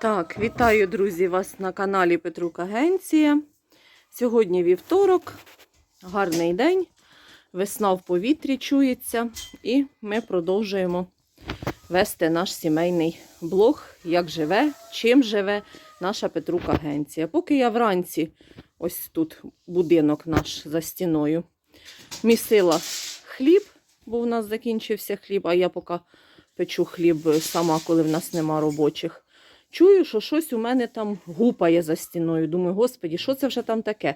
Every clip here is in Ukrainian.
Так, вітаю, друзі, вас на каналі Петрук Агенція. Сьогодні вівторок, гарний день, весна в повітрі чується, і ми продовжуємо вести наш сімейний блог, як живе, чим живе наша Петрук Агенція. Поки я вранці, ось тут будинок наш за стіною, місила хліб, бо в нас закінчився хліб, а я поки печу хліб сама, коли в нас нема робочих. Чую, що щось у мене там гупає за стіною. Думаю, господі, що це вже там таке?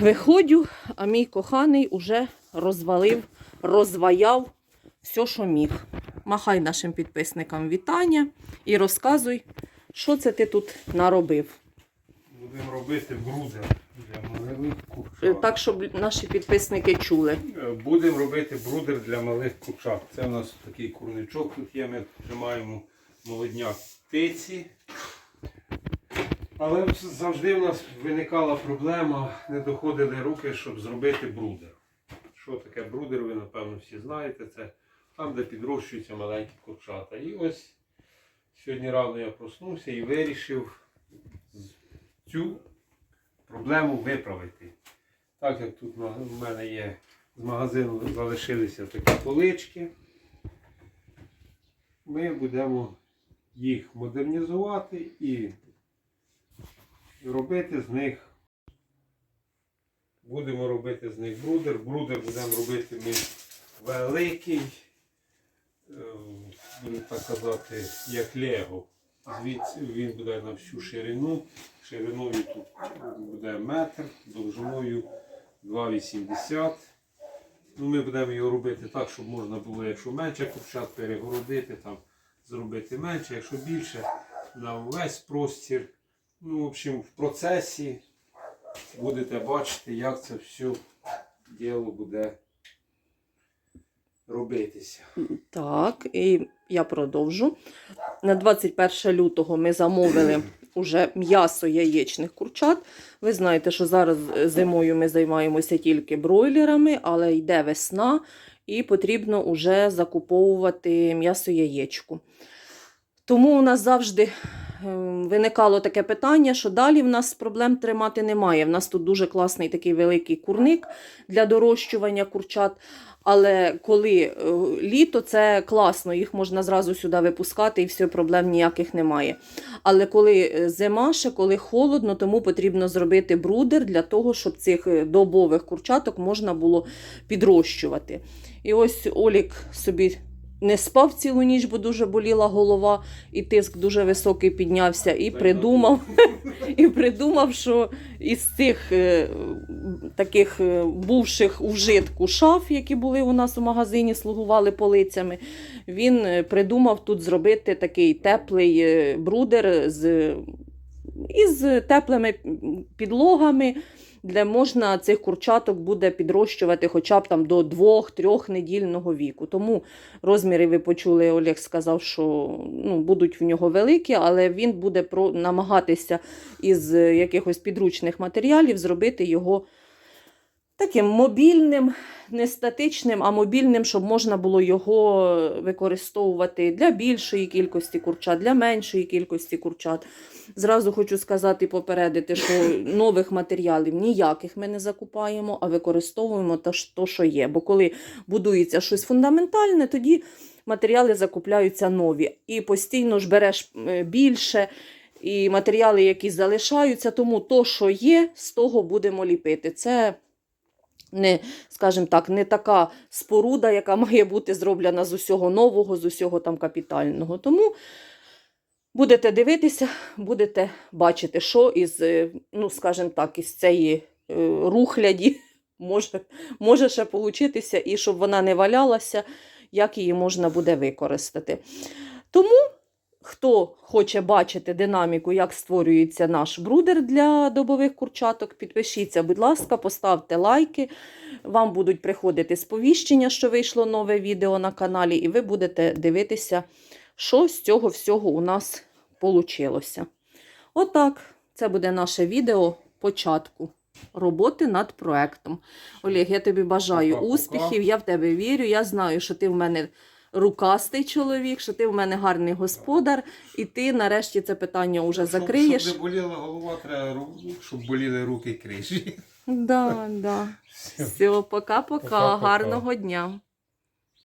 Виходжу, а мій коханий уже розвалив, розваяв все, що міг. Махай нашим підписникам вітання і розказуй, що це ти тут наробив. Будемо робити брудер для малих Е, курчат. Так, щоб наші підписники чули. Е, Будемо робити брудер для малих курчат. Це у нас такий курничок тут є. Ми тримаємо молодняк птиці. Але завжди в нас виникала проблема, не доходили руки, щоб зробити брудер. Що таке брудер, ви напевно всі знаєте. Це там, де підрощуються маленькі курчата. І ось сьогодні рано я проснувся і вирішив цю проблему виправити. Так як тут в мене є з магазину залишилися такі полички, ми будемо їх модернізувати і робити з них. Будемо робити з них брудер. Брудер будемо робити ми великий, е, буду так казати, як Лего. Звідси він буде на всю ширину. Шириною тут буде метр, довжиною 2,80. Ну, ми будемо його робити так, щоб можна було, якщо менше курчат перегородити, там зробити менше, якщо більше, на весь простір. Ну, в общем, в процесі будете бачити, як це все діло буде робитися. Так, і я продовжу. На 21 лютого ми замовили уже м'ясо яєчних курчат. Ви знаєте, що зараз зимою ми займаємося тільки бройлерами, але йде весна і потрібно вже закуповувати м'ясо яєчку. Тому у нас завжди виникало таке питання, що далі в нас проблем тримати немає. В нас тут дуже класний такий великий курник для дорощування курчат. Але коли е, літо, це класно, їх можна зразу сюди випускати і все, проблем ніяких немає. Але коли е, зима, ще коли холодно, тому потрібно зробити брудер для того, щоб цих е, добових курчаток можна було підрощувати. І ось Олік собі не спав цілу ніч, бо дуже боліла голова, і тиск дуже високий піднявся, і придумав, і придумав, що із цих е, таких е, бувших у вжитку шаф, які були у нас у магазині, слугували полицями, він е, придумав тут зробити такий теплий брудер з, із теплими підлогами, де можна цих курчаток буде підрощувати хоча б там до 2-3 недільного віку. Тому розміри ви почули, Олег сказав, що ну, будуть в нього великі, але він буде намагатися із е, якихось підручних матеріалів зробити його таким мобільним, не статичним, а мобільним, щоб можна було його використовувати для більшої кількості курчат, для меншої кількості курчат. Зразу хочу сказати попередити, що нових матеріалів ніяких ми не закупаємо, а використовуємо те, що є. Бо коли будується щось фундаментальне, тоді матеріали закупляються нові. І постійно ж береш е, більше. І матеріали, які залишаються, тому то, що є, з того будемо ліпити. Це не, скажімо так, не така споруда, яка має бути зроблена з усього нового, з усього там капітального. Тому будете дивитися, будете бачити, що із, е, ну, скажімо так, із цієї е, рухляді може, може ще получитися, і щоб вона не валялася, як її можна буде використати. Тому Хто хоче бачити динаміку, як створюється наш брудер для добових курчаток, підпишіться, будь ласка, поставте лайки. Вам будуть приходити сповіщення, що вийшло нове відео на каналі, і ви будете дивитися, що з цього всього у нас вийшло. Отак, це буде наше відео початку роботи над проектом. Олег, я тобі бажаю успіхів, я в тебе вірю. Я знаю, що ти в мене рукастий чоловік, що ти в мене гарний господар, і ти нарешті це питання вже Щоб- закриєш. Щоб не боліла голова, треба, щоб боліли руки і крижі. Да, да. Все. Пока-пока. гарного дня.